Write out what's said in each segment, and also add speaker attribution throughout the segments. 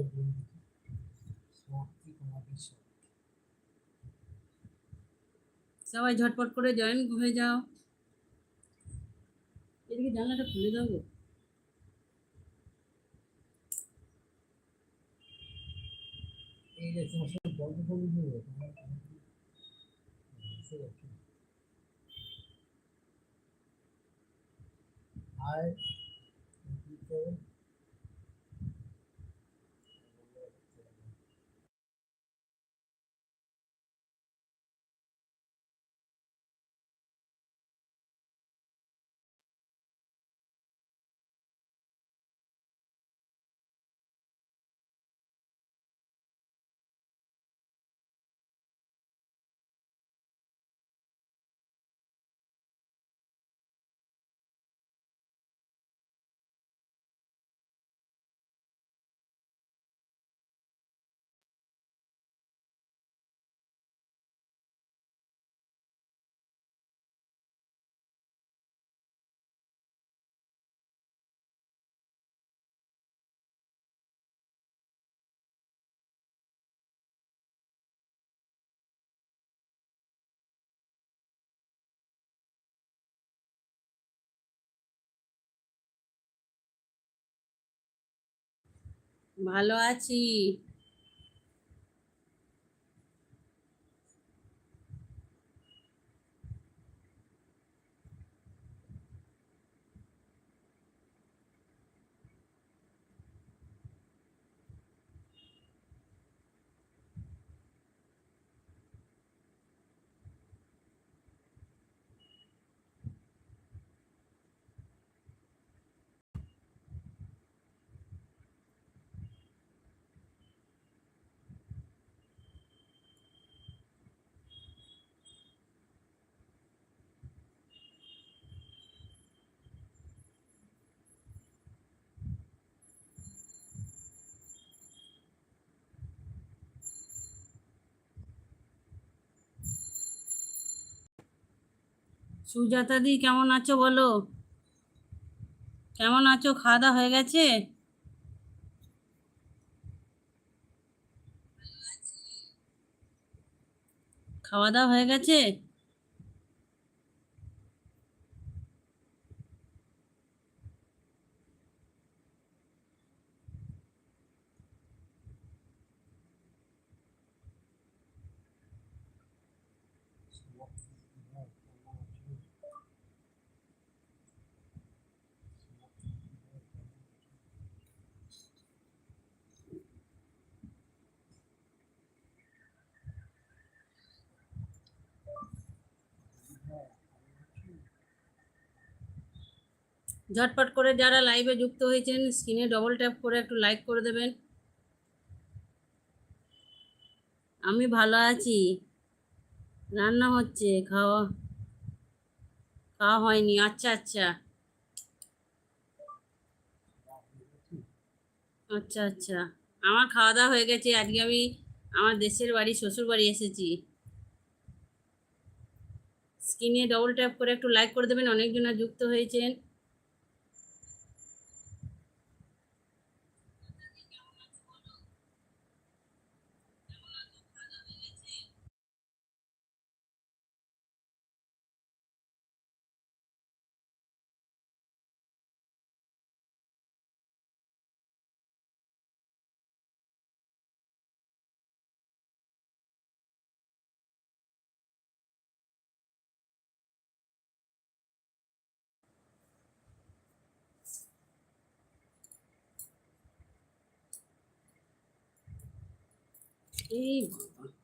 Speaker 1: Live room দেখি সত্যি তোমাকে সত্যি
Speaker 2: সবাই ঝটপট করে জয়েন হয়ে যাও এদিকে জানলাটা খুলে দাও গো।
Speaker 1: এই যে তোমার সাথে গল্প করব। আর
Speaker 2: ভালো আছি। সুজাতা দি, কেমন আছো বলো? কেমন আছো? খাওয়া দাওয়া হয়ে গেছে? খাওয়া দাওয়া হয়ে গেছে? ঝটপট করে যারা লাইভে যুক্ত হয়েছেন স্ক্রিনে ডবল ট্যাপ করে একটু লাইক করে দেবেন। আমি ভালো আছি। রান্না হচ্ছে, খাওয়া খাওয়া হয়নি আচ্ছা আচ্ছা। আচ্ছা আচ্ছা। আমার খাওয়া দাওয়া হয়ে গেছে, আজকে আমি আমার দেশের বাড়ি, শ্বশুর বাড়ি এসেছি। স্ক্রিনে ডবল ট্যাপ করে একটু লাইক করে দেবেন, অনেকজনা যুক্ত হয়েছেন। এই বাবা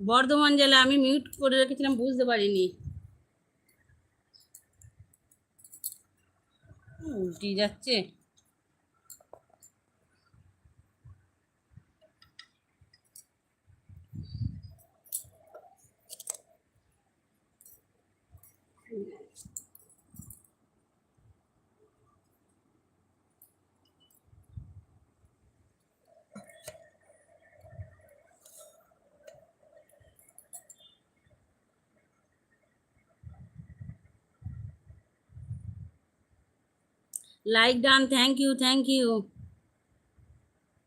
Speaker 2: বর্ধমান জেলা আমি মিউট করে রেখেছিলাম বুঝতে পারিনি। উল্টি যাচ্ছে। Like done thank you thank you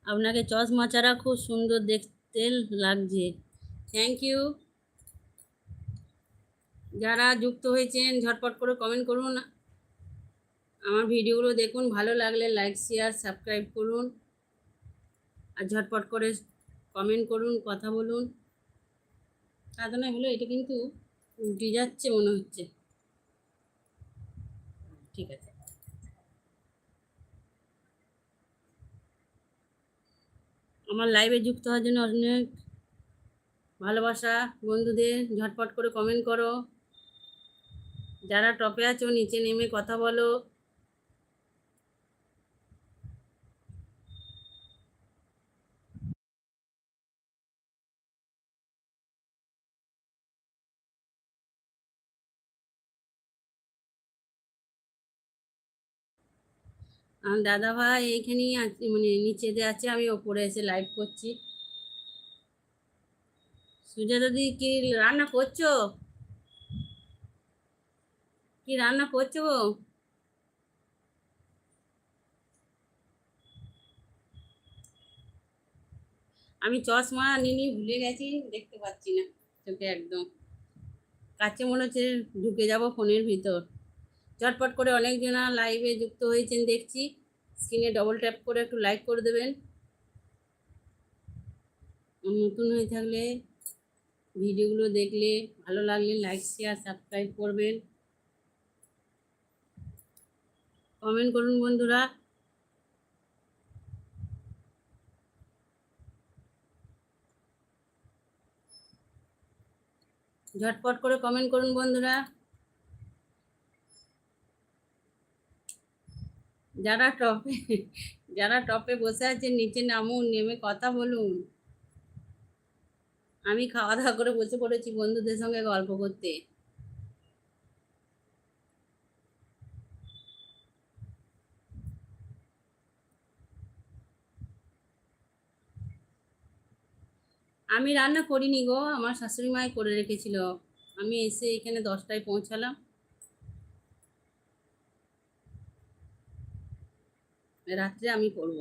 Speaker 2: আপনাকে চশমা ছাড়া খুব সুন্দর দেখতে লাগছে। থ্যাংক ইউ যারা যুক্ত হয়েছেন, ঝটপট করে কমেন্ট করুন। আমার ভিডিওগুলো দেখুন, ভালো লাগলে লাইক শেয়ার সাবস্ক্রাইব করুন। আর ঝটপট করে কমেন্ট করুন, কথা বলুন। সাধনা হলো, এটা কিন্তু উল্টে যাচ্ছে মনে হচ্ছে। ঠিক আছে। আমার লাইভে যুক্ত হওয়ার জন্য অনেক ভালোবাসা, বন্ধুদের ঝটপট করে কমেন্ট করো। যারা টপে আছো, নিচে নেমে কথা বলো। আমার দাদা ভাই এইখানেই মানে নিচেতে আছে, আমি ওপরে এসে লাইভ করছি। সুজাতা দিদি কি রান্না করছ? কি রান্না করছ গো? আমি চশমা নিনি ভুলে গেছি, দেখতে পাচ্ছি না, চোখে একদম। কাছে মনে হচ্ছে ঢুকে যাব ফোনের ভিতর। চটপট করে অনেকজনা লাইভে যুক্ত হয়েছেন, দেখছি। স্ক্রিনে ডবল ট্যাপ করে একটু লাইক করে দেবেন। নতুন হয়ে থাকলে ভিডিওগুলো দেখলে ভালো লাগলে লাইক শেয়ার সাবস্ক্রাইব করবেন। কমেন্ট করুন বন্ধুরা। ঝটপট করে কমেন্ট করুন বন্ধুরা। যারা টপে যারা টপে বসে আছে, নিচে নামুন, নেমে কথা বলুন। আমি খাওয়া দাওয়া করে বসে পড়েছি বন্ধুদের সঙ্গে গল্প করতে। আমি রান্না করিনি গো, আমার শাশুড়ি মাই করে রেখেছিল। আমি এসে এখানে দশটায় পৌঁছালাম। রাত্রে আমি করব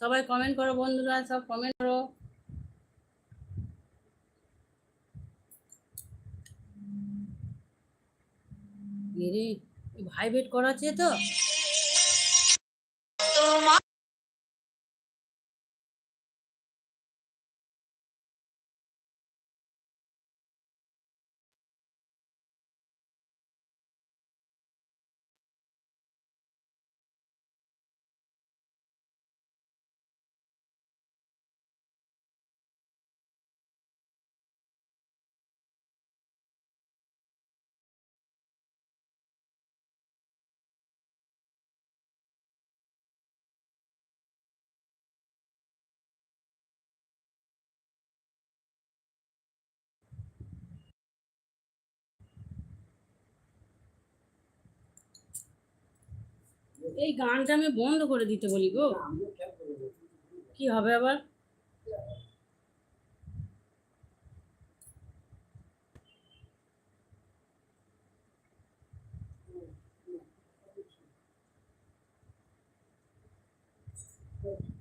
Speaker 2: সবাই কমেন্ট করো বন্ধুরা সব কমেন্ট করো। ভাইব্রেট করাচ্ছে তো? এই গানটা আমি বন্ধ করে দিতে বলি গো কি হবে আবার Thank you.